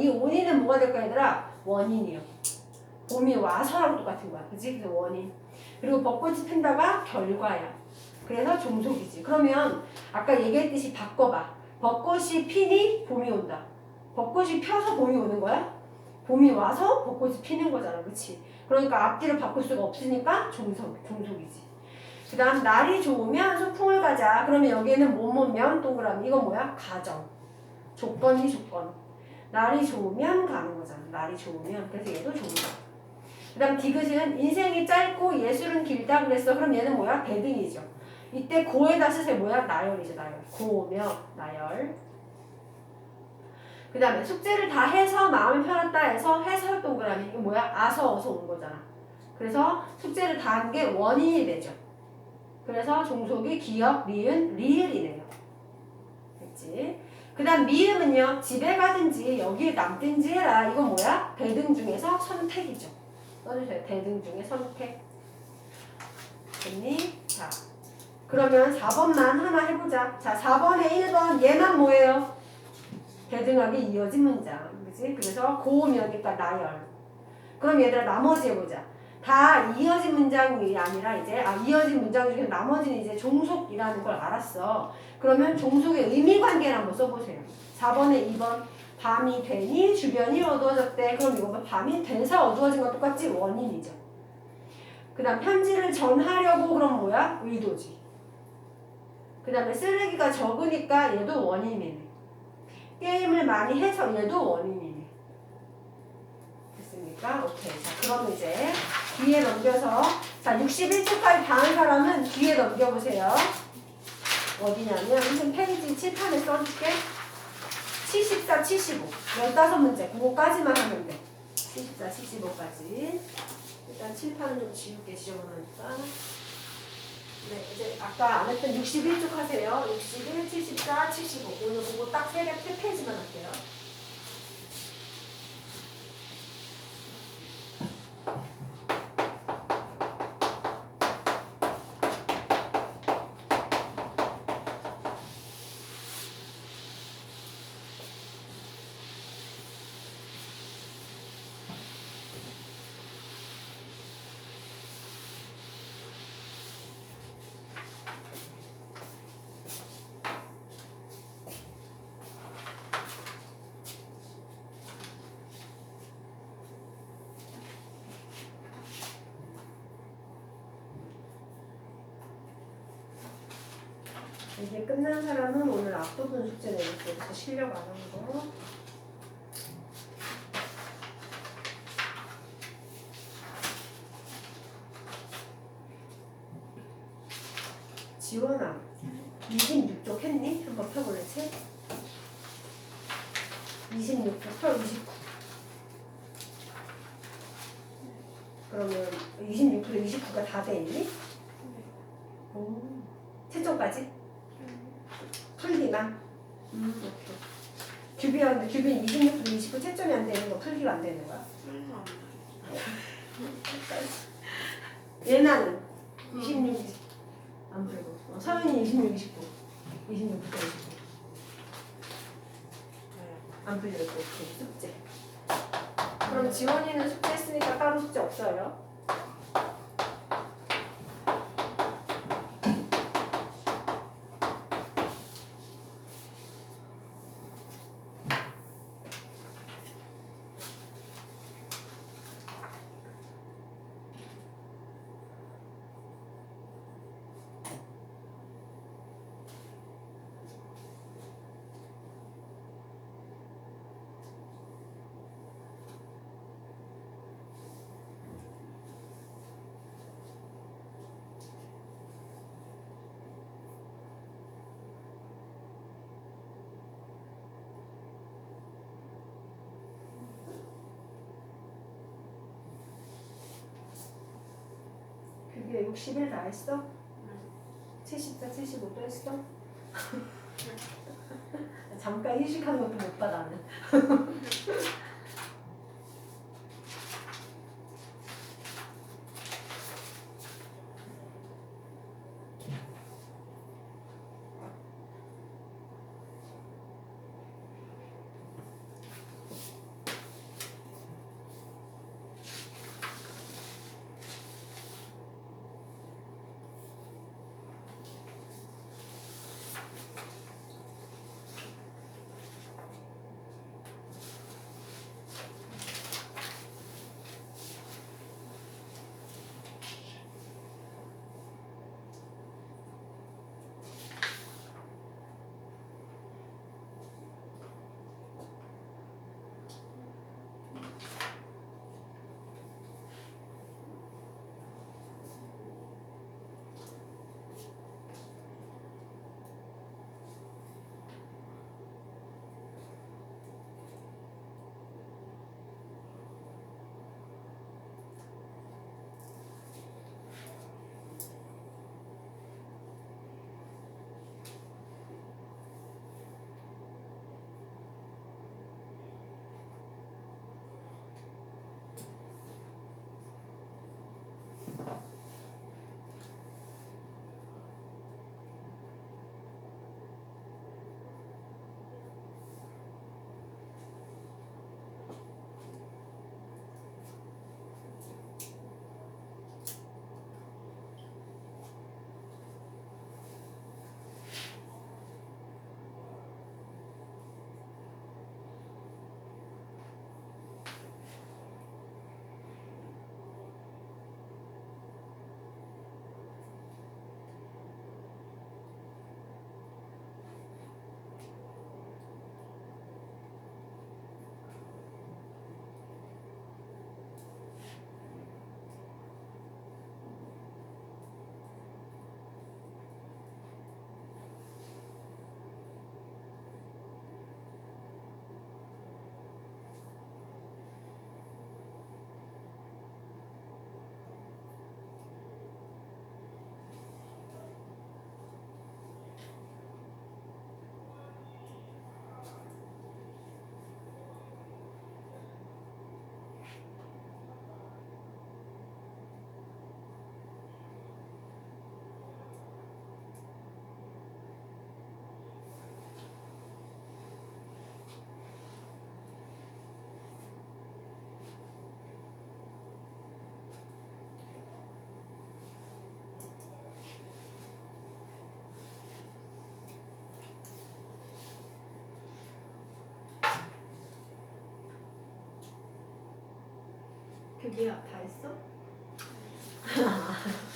이 원인은 뭐가 될까 얘들아? 원인이요. 봄이 와서랑 똑같은 거야. 그지? 그래서 원인. 그리고 벚꽃이 핀다가 결과야. 그래서 종속이지. 그러면 아까 얘기했듯이 바꿔봐. 벚꽃이 피니 봄이 온다. 벚꽃이 펴서 봄이 오는 거야? 봄이 와서 벚꽃이 피는 거잖아. 그치? 그러니까 앞뒤를 바꿀 수가 없으니까 종속, 종속이지. 그 다음 날이 좋으면 소풍을 가자. 그러면 여기에는 뭐뭐면 동그라미. 이건 뭐야? 가정. 조건이 조건. 날이 좋으면 가는 거잖아. 날이 좋으면. 그래서 얘도 종속. 그 다음 디귿은 인생이 짧고 예술은 길다 그랬어. 그럼 얘는 뭐야? 대등이죠. 이때 고에다 쓰세요. 뭐야? 나열이죠. 나열. 고며 나열. 그 다음에 숙제를 다 해서 마음이 편했다 해서 해설 동그라미. 이거 뭐야? 아서 어서 온 거잖아. 그래서 숙제를 다 한 게 원인이 되죠. 그래서 종속이 기억, 리은, 리을이네요. 됐지? 그 다음 미음은요. 집에 가든지 여기에 남든지 해라. 이건 뭐야? 대등 중에서 선택이죠. 써주세요. 대등 중에 선택. 됐니? 자, 그러면 4번만 하나 해보자. 자, 4번에 1번 얘만 뭐예요? 대등하게 이어진 문장. 그지? 그래서 고음이니까 나열. 그럼 얘들아 나머지 해보자. 다 이어진 문장이 아니라 이제 아 이어진 문장 중에 나머지는 이제 종속이라는 걸 알았어. 그러면 종속의 의미 관계를 한번 써보세요. 4번에 2번 밤이 되니 주변이 어두워졌대. 그럼 이거 밤이 돼서 어두워진 건 똑같지 원인이죠. 그다음 편지를 전하려고 그럼 뭐야 의도지. 그다음에 쓰레기가 적으니까 얘도 원인이네. 게임을 많이 해서 얘도 원인이네. 됐습니까? 오케이. 자, 그럼 이제 뒤에 넘겨서 자 61초까지 다한 사람은 뒤에 넘겨보세요. 어디냐면 무슨 페이지 칠판에 써줄게. 74, 75. 15문제. 그거까지만 하면 돼. 74, 75까지. 일단 칠판은 좀 지울게 지저분하니까. 네, 이제 아까 안 했던 61쪽 하세요. 61, 74, 75. 오늘 그거 딱세 개, 세 페이지만 할게요. 이게 끝난 사람은 오늘 앞부분 숙제 내볼게요. 그래서 실력 안 하는 거. 지원아, 26쪽 했니? 한번 펴볼래, 책? 26쪽 펴, 29. 그러면 26부터 29가 다 돼 있니? 오. 채점까지? 풀기만? 음. 규비였는데 규비는 26분 29 채점이 안 되는 거 풀기가 안 되는 거야? 얘나는 26, 20. 안 풀고. 어, 서윤이 26, 29. 26부터 29. 안 풀려있고. 숙제. 그럼 지원이는 숙제 했으니까 따로 숙제 없어요? 그게 60일 다 했어? 74, 75도 했어? 잠깐 휴식하는 것도 못 봐, 나는. 교기야 다 했어?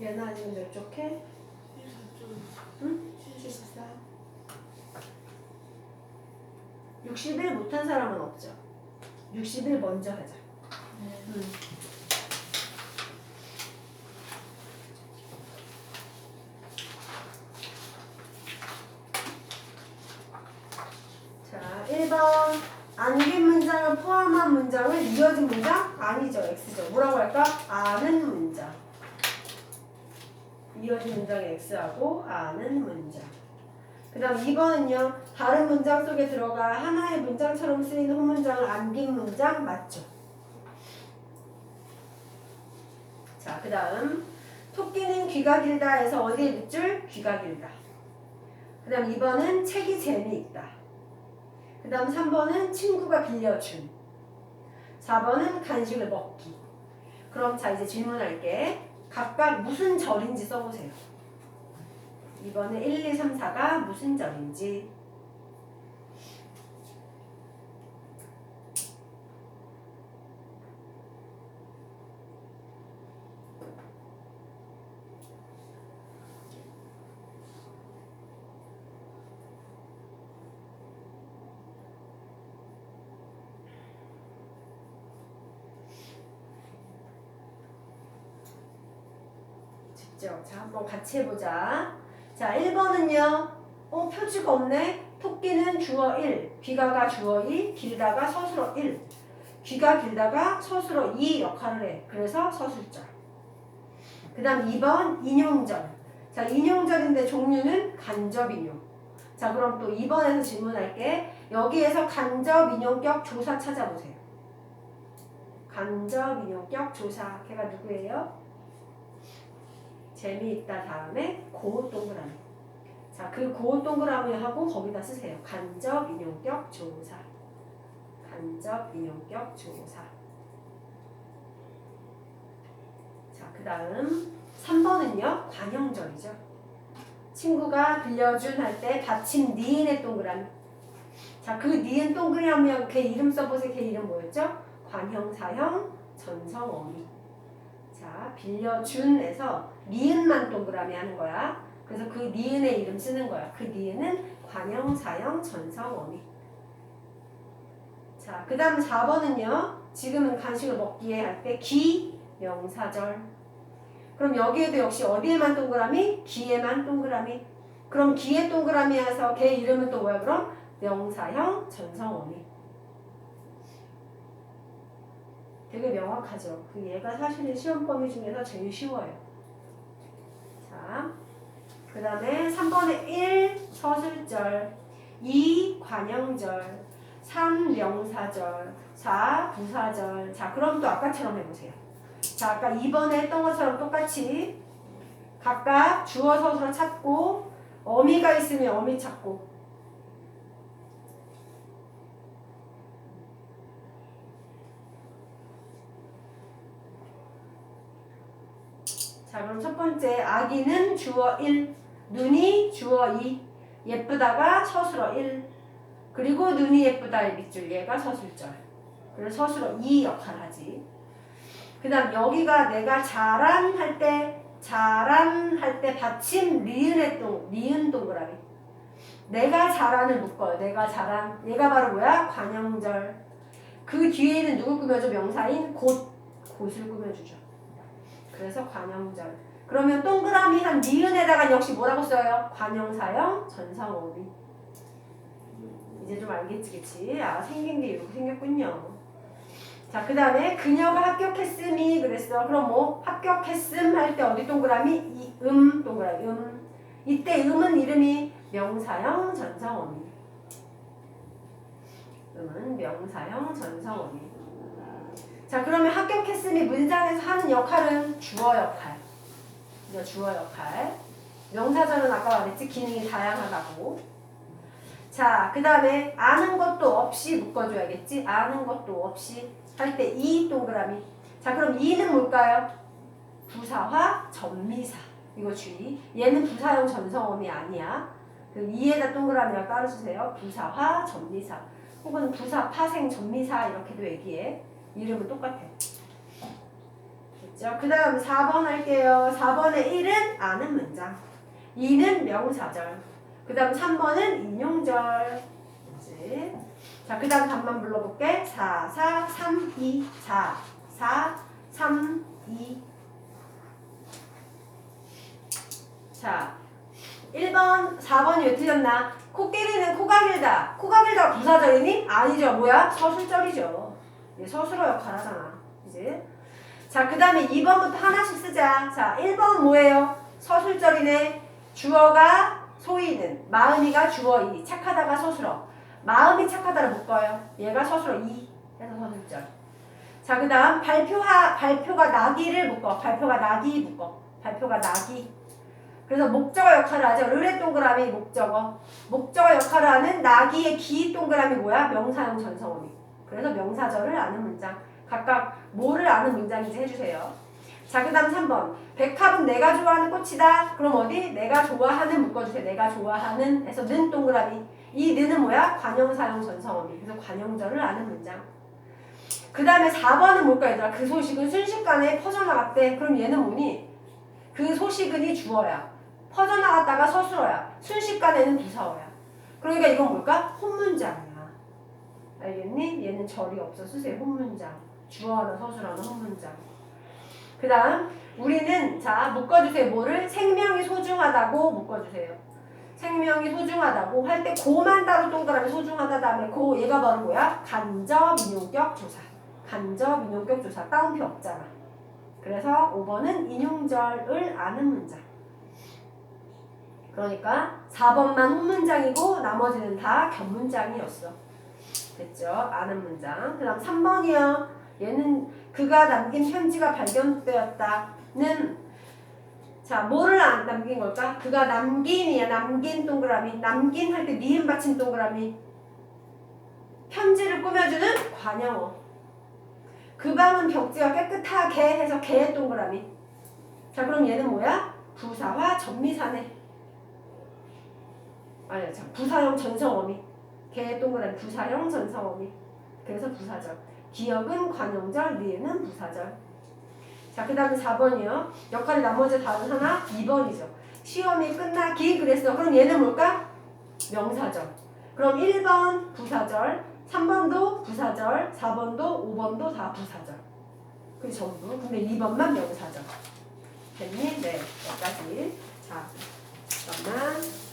얘는 아니면 몇 해? 74. 60일 못한 사람은 없죠. 60일 먼저 하자. 음. 자, 1번. 안긴 문장을 포함한 문장을 이어진 문장? 아니죠. X죠. 뭐라고 할까? 아는 문장. 이어진 문장의 X하고 아는 문장. 그 다음 2번은요. 다른 문장 속에 들어가 하나의 문장처럼 쓰이는 홈문장을 안긴 문장 맞죠? 자, 그 다음 토끼는 귀가 길다 해서 어디에 밑줄? 귀가 길다. 그 다음 2번은 책이 재미있다. 그 다음 3번은 친구가 빌려준. 4번은 간식을 먹기. 그럼 자 이제 질문할게. 각각 무슨 절인지 써보세요. 이번에 1, 2, 3, 4가 무슨 절인지. 직접. 자, 한번 같이 해보자. 자, 1번은요. 어, 표지가 없네. 토끼는 주어 1, 귀가가 주어 2, 길다가 서술어 1. 귀가 길다가 서술어 2 역할을 해. 그래서 서술절. 그 다음 2번 인용절. 자, 인용절인데 종류는 간접 인용. 자, 그럼 또 2번에서 질문할게. 여기에서 간접 인용격 조사 찾아보세요. 간접 인용격 조사. 걔가 누구예요? 재미있다 다음에 고우 동그라미. 자, 그 고우 동그라미 하고 거기다 쓰세요. 간접 인용격 조사. 간접 인용격 조사. 자, 그 다음 3번은요. 관형절이죠. 친구가 빌려준 할 때 받침 니은의 동그라미. 자, 그 니은 동그라미하고 걔 이름 써보세요. 걔 이름 뭐였죠? 관형, 사형, 전성, 어미. 자, 빌려준에서 니은만 동그라미 하는 거야. 그래서 그 니은의 이름 쓰는 거야. 그 니은은 관형, 사형, 전성, 어미. 자, 그 다음 4번은요. 지금은 간식을 먹기에 할 때 기, 명사절. 그럼 여기에도 역시 어디에만 동그라미? 기에만 동그라미. 그럼 기에 동그라미여서 걔 이름은 또 뭐야 그럼? 명사형, 전성, 어미. 되게 명확하죠. 그 얘가 사실은 시험 범위 중에서 제일 쉬워요. 자, 그 다음에 3번에 1 서술절, 2 관형절, 3 명사절, 4 부사절. 자, 그럼 또 아까처럼 해보세요. 자, 아까 2번에 했던 것처럼 똑같이 각각 주어 서술어 찾고 어미가 있으면 어미 찾고 자 그럼 첫 번째 아기는 주어 1 눈이 주어 2 예쁘다가 서술어 1 그리고 눈이 예쁘다의 밑줄 얘가 서술절. 그래서 서술어 2 역할 하지. 그 다음 여기가 내가 잘한 할때 잘한 할때 받침 리은의 동 리은 동그라미 내가 잘한을 묶어요. 내가 잘한 얘가 바로 뭐야? 관형절. 그 뒤에는 누굴 꾸며줘? 명사인 곧 곧을 꾸며주죠 그래서 관형절. 그러면 동그라미 한 니은에다가 역시 뭐라고 써요? 관형사형 전상오비. 이제 좀 알겠지, 그치? 아, 생긴 게 이렇게 생겼군요. 자, 그 다음에 그녀가 합격했음이 그랬어. 그럼 뭐 합격했음 할 때 어디 동그라미? 이 음 동그라미 음. 이때 음은 이름이 명사형 전상오비. 음은 명사형 전상오비. 자 그러면 합격했음이 문장에서 하는 역할은 주어 역할. 이거 주어 역할. 명사절은 아까 말했지 기능이 다양하다고. 자, 그 다음에 아는 것도 없이 묶어줘야겠지. 아는 것도 없이 할 때 이 동그라미. 자, 그럼 이는 뭘까요? 부사화 전미사. 이거 주의. 얘는 부사형 전성어미 아니야. 그 이에다 동그라미랑 따라주세요. 부사화 전미사. 혹은 부사 파생 전미사 이렇게도 얘기해. 이름은 똑같아. 됐죠? 그 다음 4번 할게요. 4번에 1은 아는 문장. 2는 명사절. 그 다음 3번은 인용절. 그치? 자, 그 다음 답만 불러볼게. 4, 4, 3, 2, 4, 4, 3, 2. 자, 1번, 4번이 왜 틀렸나? 코끼리는 코가 길다. 코가 길다 부사절이니? 아니죠. 뭐야? 서술절이죠. 얘 서술어 역할 하잖아. 그지? 자, 그 다음에 2번부터 하나씩 쓰자. 자, 1번 뭐예요? 서술절이네. 주어가 소이는, 마음이가 주어이. 착하다가 서술어. 마음이 착하다를 묶어요. 얘가 서술어 이. 해서 서술절. 자, 그 다음 발표하, 발표가 나기를 묶어. 발표가 나기 묶어. 발표가 나기. 그래서 목적어 역할을 하죠. 르레 동그라미 목적어. 목적어 역할을 하는 나기의 기 동그라미 뭐야? 명사형 전성어미. 그래서 명사절을 아는 문장. 각각 뭐를 아는 문장인지 해주세요. 자, 그 다음 3번. 백합은 내가 좋아하는 꽃이다. 그럼 어디? 내가 좋아하는 묶어주세요. 내가 좋아하는 에서 는 동그라미. 이 는은 뭐야? 관형사형 전성어미. 그래서 관형절을 아는 문장. 그 다음에 4번은 뭘까 얘들아? 그 소식은 순식간에 퍼져나갔대. 그럼 얘는 뭐니? 그 소식은이 주어야. 퍼져나갔다가 서술어야. 순식간에는 부사어야. 그러니까 이건 뭘까? 혼문장이야. 알겠니? 얘는 절이 없어. 쓰세요. 혼문장. 주어 하나 서술 하나 혼문장. 그 다음 우리는 자 묶어주세요. 뭐를? 생명이 소중하다고 묶어주세요. 생명이 소중하다고 할 때 고만 따로 동그라미 소중하다 다음에 고 얘가 바로 뭐야? 간접 인용격 조사. 간접 인용격 조사. 따옴표 없잖아. 그래서 5번은 인용절을 아는 문장. 그러니까 4번만 혼문장이고 나머지는 다 견문장이었어. 됐죠? 아는 문장. 그 다음 3번이요. 얘는 그가 남긴 편지가 발견되었다는 자 뭐를 안 남긴 걸까? 그가 남긴이야. 남긴 동그라미. 남긴 할 때 니은 받침 동그라미. 편지를 꾸며주는 관형어. 그 방은 벽지가 깨끗하게 해서 개 동그라미. 자 그럼 얘는 뭐야? 부사와 전미사네. 아니 자 부사형 전성어미. 개 동그라미 부사형 전성어미. 그래서 부사절. 기억은 관용절, 니은은 부사절. 자, 그 다음에 4번이요. 역할이 나머지 다른 하나 2번이죠. 시험이 끝나기 그랬어. 그럼 얘는 뭘까? 명사절. 그럼 1번 부사절, 3번도 부사절, 4번도 5번도 다 부사절. 그 전부. 근데 2번만 명사절. 됐니? 네, 여기까지. 자, 잠깐만.